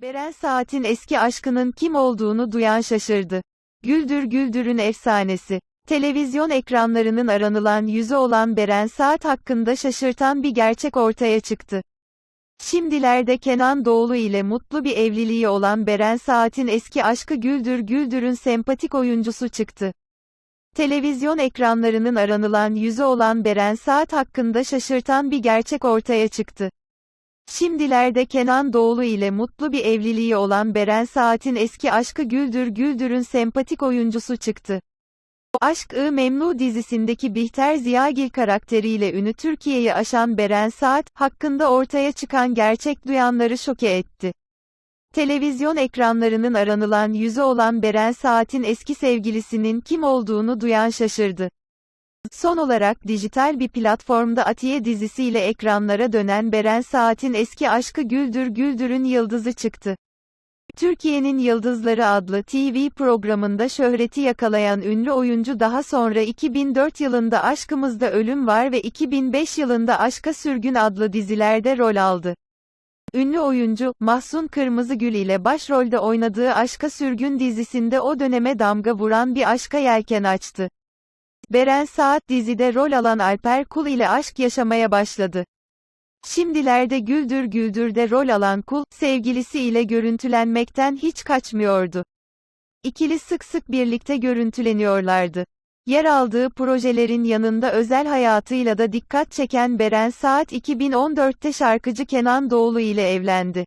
Beren Saat'in eski aşkının kim olduğunu duyan şaşırdı. Güldür Güldür'ün efsanesi. Televizyon ekranlarının aranılan yüzü olan Beren Saat hakkında şaşırtan bir gerçek ortaya çıktı. Şimdilerde Kenan Doğulu ile mutlu bir evliliği olan Beren Saat'in eski aşkı Güldür Güldür'ün sempatik oyuncusu çıktı. Televizyon ekranlarının aranılan yüzü olan Beren Saat hakkında şaşırtan bir gerçek ortaya çıktı. Şimdilerde Kenan Doğulu ile mutlu bir evliliği olan Beren Saat'in eski aşkı Güldür Güldür'ün sempatik oyuncusu çıktı. Aşk-ı Memnu dizisindeki Bihter Ziyagil karakteriyle ünü Türkiye'yi aşan Beren Saat, hakkında ortaya çıkan gerçek duyanları şoke etti. Televizyon ekranlarının aranılan yüzü olan Beren Saat'in eski sevgilisinin kim olduğunu duyan şaşırdı. Son olarak dijital bir platformda Atiye dizisiyle ekranlara dönen Beren Saat'in eski aşkı Güldür Güldür'ün yıldızı çıktı. Türkiye'nin Yıldızları adlı TV programında şöhreti yakalayan ünlü oyuncu daha sonra 2004 yılında Aşkımızda Ölüm Var ve 2005 yılında Aşka Sürgün adlı dizilerde rol aldı. Ünlü oyuncu, Mahsun Kırmızıgül ile başrolde oynadığı Aşka Sürgün dizisinde o döneme damga vuran bir aşka yelken açtı. Beren Saat dizide rol alan Alper Kul ile aşk yaşamaya başladı. Şimdilerde Güldür Güldür'de rol alan Kul, sevgilisi ile görüntülenmekten hiç kaçmıyordu. İkili sık sık birlikte görüntüleniyorlardı. Yer aldığı projelerin yanında özel hayatıyla da dikkat çeken Beren Saat 2014'te şarkıcı Kenan Doğulu ile evlendi.